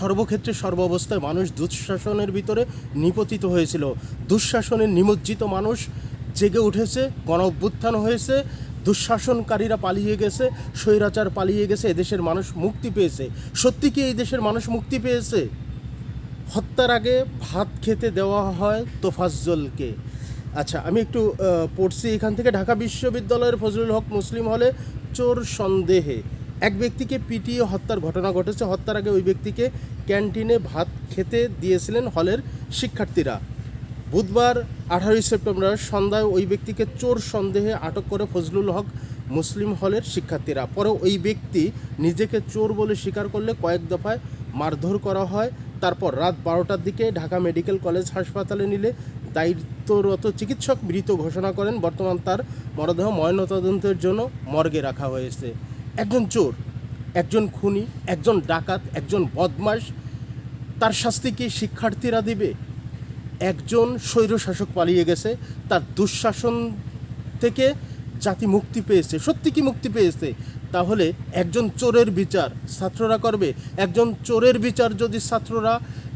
সর্বক্ষেত্রে সর্বাবস্থায় মানুষ দুঃশাসনের ভিতরে নিপতিত হয়েছিল। দুঃশাসনের নিমজ্জিত মানুষ জেগে উঠেছে গণ অভ্যুত্থান হয়েছে, দুঃশাসনকারীরা পালিয়ে গেছে, স্বৈরাচার পালিয়ে গেছে, এদেশের মানুষ মুক্তি পেয়েছে। সত্যি কি এই দেশের মানুষ মুক্তি পেয়েছে? হত্যার আগে ভাত খেতে দেওয়া হয় তোফাজ্জলকে। আচ্ছা আমি একটু পড়ছি এখান থেকে। ঢাকা বিশ্ববিদ্যালয়ের ফজলুল হক মুসলিম হলে চোর সন্দেহে। এক ব্যক্তিকে পিটিয়ে হত্যার ঘটনা ঘটেছে। হত্যার আগে ওই ব্যক্তিকে ক্যান্টিনে ভাত খেতে দিয়েছিলেন হলের শিক্ষার্থীরা। বুধবার, আঠারোই সেপ্টেম্বর সন্ধ্যায় ওই ব্যক্তিকে চোর সন্দেহে আটক করে ফজলুল হক মুসলিম হলের শিক্ষার্থীরা। পরে ওই ব্যক্তি নিজেকে চোর বলে স্বীকার করলে কয়েক দফায় মারধর করা হয়। তারপর রাত বারোটার দিকে ঢাকা মেডিকেল কলেজ হাসপাতালে নিলে দায়িত্বরত চিকিৎসক মৃত ঘোষণা করেন। বর্তমান তার মরদেহ ময়নতদন্তের জন্য মর্গে রাখা হয়েছে। একজন চোর, একজন খুনি, একজন ডাকাত, একজন বদমাশ, তার শাস্তি কি শিক্ষার্থীরা দিবে? একজন স্বৈরশাসক পালিয়ে গেছে, তার দুঃশাসন থেকে জাতি মুক্তি পেয়েছে। সত্যি কি মুক্তি পেয়েছে? তাহলে একজন চোরের বিচার ছাত্ররা করবে। একজন চোরের বিচার যদি ছাত্ররা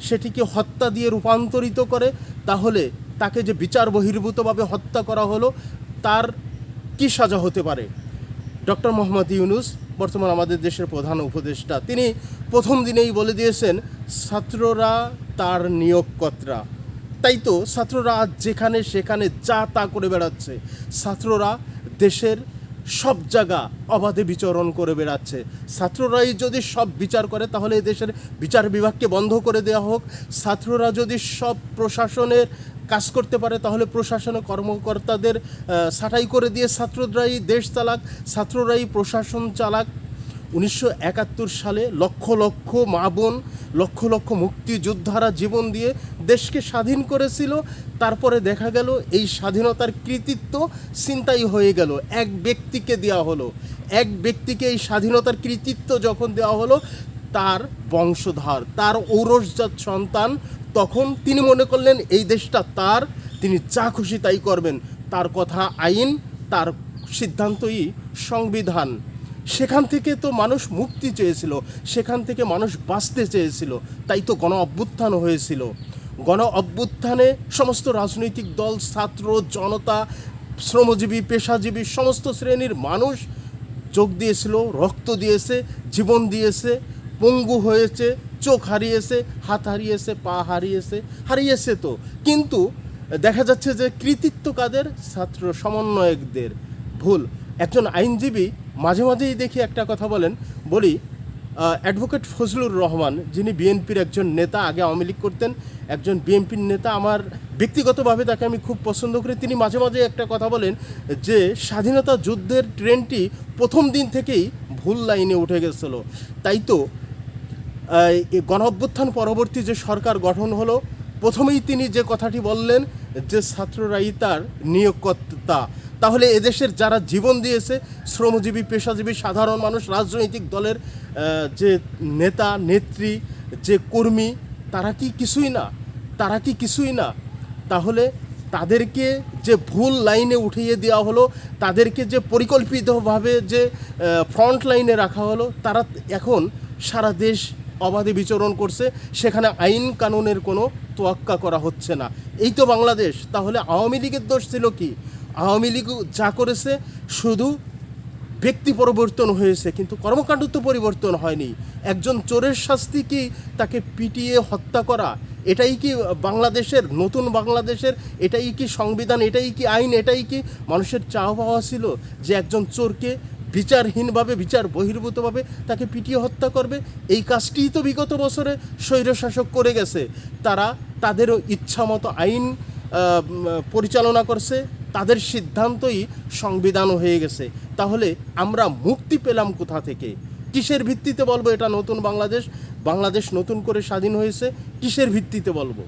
সেটিকে হত্যা দিয়ে রূপান্তরিত করে, তাহলে তাকে যে বিচার বহির্ভূতভাবে হত্যা করা হলো, তার কি সাজা হতে পারে? ডক্টর মোহাম্মদ ইউনুস, বর্তমান আমাদের দেশের প্রধান উপদেষ্টা, তিনি প্রথম দিনেই বলে দিয়েছেন, ছাত্ররা তার নিয়োগকর্তা। তাই তো, ছাত্ররা যেখানে সেখানে যা তা করে বেড়াচ্ছে। ছাত্ররা দেশের সব জায়গা অবাধে বিচরণ করে বেড়াচ্ছে। ছাত্ররাই যদি সব বিচার করে, তাহলে এই দেশের বিচার বিভাগকে বন্ধ করে দেওয়া হোক। ছাত্ররা যদি সব প্রশাসনের কাজ করতে পারে, তাহলে প্রশাসনের কর্মকর্তাদের ছাঁটাই করে দিয়ে ছাত্ররাই দেশ চালাক, ছাত্ররাই প্রশাসন চালাক। উনিশশো একাত্তর সালে লক্ষ লক্ষ মা বোন, লক্ষ লক্ষ মুক্তিযোদ্ধারা জীবন দিয়ে দেশকে স্বাধীন করেছিল। তারপরে দেখা গেল, এই স্বাধীনতার কৃতিত্ব চিন্তাই হয়ে গেল। এক ব্যক্তিকে দেওয়া হলো। এক ব্যক্তিকে এই স্বাধীনতার কৃতিত্ব যখন দেওয়া হলো তার বংশধর, তার ঔরসজাত সন্তান। তখন তিনি মনে করলেন, এই দেশটা তার, তিনি যা খুশি তাই করবেন। তার কথা আইন, তার সিদ্ধান্তই সংবিধান। সেখান থেকে তো মানুষ মুক্তি চেয়েছিল, সেখান থেকে মানুষ বাঁচতে চেয়েছিল, তাই তো গণ অভ্যুত্থান হয়েছিল। গণ অভ্যুত্থানে সমস্ত রাজনৈতিক দল, ছাত্র, জনতা, শ্রমজীবী, পেশাজীবী, সমস্ত শ্রেণির মানুষ যোগ দিয়েছিল, রক্ত দিয়েছে, জীবন দিয়েছে। পঙ্গু হয়েছে, চোখ হারিয়েছে, হাত হারিয়েছে, পা হারিয়েছে হারিয়েছে তো। কিন্তু দেখা যাচ্ছে যে কৃতিত্ব কাদের ছাত্র সমন্বয়কদের ভুল। একজন আইনজীবী মাঝে মাঝেই দেখি একটা কথা বলেন, বলি অ্যাডভোকেট ফজলুর রহমান, যিনি বিএনপির একজন নেতা, আগে আওয়ামী লীগ করতেন, একজন বিএনপির নেতা, আমার ব্যক্তিগতভাবে তাকে আমি খুব পছন্দ করি। তিনি মাঝে মাঝে একটা কথা বলেন যে, স্বাধীনতা যুদ্ধের ট্রেনটি প্রথম দিন থেকেই ভুল লাইনে উঠে গেছিল। তাই তো গণ অভ্যুত্থান পরবর্তী যে সরকার গঠন হলো, প্রথমেই তিনি যে কথাটি বললেন যে ছাত্ররাই তার নিয়োগকর্তা। তাহলে এদেশের যারা জীবন দিয়েছে, শ্রমজীবী, পেশাজীবী, সাধারণ মানুষ, রাজনৈতিক দলের যে নেতা, নেত্রী, যে কর্মী, তারা কি কিছুই না? তারা কি কিছুই না? তাহলে তাদেরকে যে ভুল লাইনে উঠিয়ে দেওয়া হলো, তাদেরকে যে পরিকল্পিতভাবে যে ফ্রন্ট লাইনে রাখা হলো, তারা এখন সারা দেশ অবাধে বিচরণ করছে, সেখানে আইন কানুনের কোনো তোয়াক্কা করা হচ্ছে না। এই তো বাংলাদেশ, তাহলে আওয়ামী লীগের দোষ ছিল কি? আওয়ামী লীগ যা করেছে, শুধু ব্যক্তি পরিবর্তন হয়েছে, কিন্তু কর্মকাণ্ড তো পরিবর্তন হয়নি। একজন চোরের শাস্তি কি তাকে পিটিয়ে হত্যা করা? এটাই কি বাংলাদেশের, নতুন বাংলাদেশের, এটাই কি সংবিধান, এটাই কি আইন, এটাই কি মানুষের চাওয়া পাওয়া ছিল যে একজন চোরকে বিচারহীনভাবে বিচার বহির্ভূতভাবে তাকে পিটিয়ে হত্যা করবে। এই কাজটিই তো বিগত বছরে স্বৈরশাসক করে গেছে। তারা তাদেরও ইচ্ছা মতো আইন পরিচালনা করছে। তাদের সিদ্ধান্তই সংবিধান হয়ে গেছে। তাহলে আমরা মুক্তি পেলাম কোথা থেকে? কিসের ভিত্তিতে বলব এটা নতুন বাংলাদেশ? বাংলাদেশ নতুন করে স্বাধীন হয়েছে। কিসের ভিত্তিতে বলব?